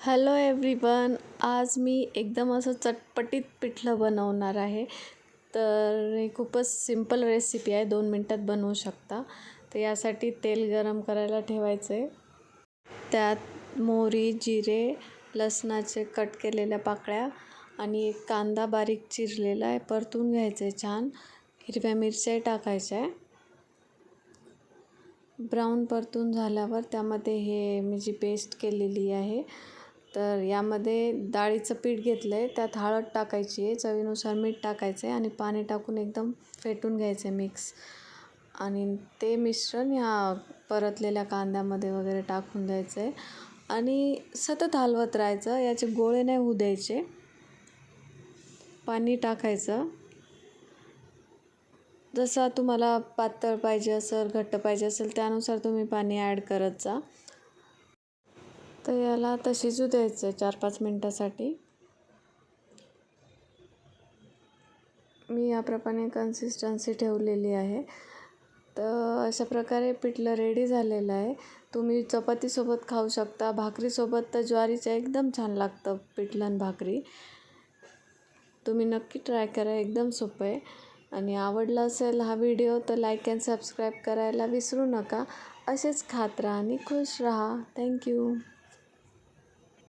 Hello everyone आज मी एकदम असं चटपटीत पिठलं बनवणार आहे. तर हे खूपच सिंपल रेसिपी आहे दोन मिनटात बनवू शकता. तर यासाठी तेल गरम करायला ठेवायचं. आहे त्यात मोहरी जिरे लसणाचे कट केलेल्या पाकळ्या आणि एक कांदा बारीक चिरलेला आहे परतून घ्यायचं आहे छान. हिरव्या मिरच्याही टाकायच्या. आहे ब्राऊन परतून झाल्यावर त्यामध्ये हे मी जी पेस्ट केलेली आहे तर यामध्ये डाळीचं पीठ घेतलं आहे त्यात हळद टाकायची आहे चवीनुसार मीठ टाकायचं आहे आणि पाणी टाकून एकदम फेटून घ्यायचं आहे मिक्स आणि ते मिश्रण ह्या परतलेल्या कांद्यामध्ये वगैरे टाकून द्यायचं आहे आणि सतत हलवत राहायचं याचे गोळे नाही होऊ द्यायचे. पाणी टाकायचं. जसा तुम्हाला पातळ पाहिजे असेल घट्ट पाहिजे असेल त्यानुसार तुम्ही पाणी ॲड करत जा. तर याला आता शिजू द्यायचं आहे चार पाच मिनटासाठी. मी याप्रमाणे कन्सिस्टन्सी ठेवलेली आहे. तर अशा प्रकारे पिठलं रेडी झालेलं आहे. तुम्ही चपातीसोबत खाऊ शकता. भाकरीसोबत तर ज्वारीचं एकदम छान लागतं पिठलं भाकरी. तुम्ही नक्की ट्राय करा एकदम सोपं आहे. आणि आवडला असेल हा व्हिडिओ तर लाईक अँड सबस्क्राईब करायला विसरू नका. असेच खात राहा आणि खुश राहा. थँक्यू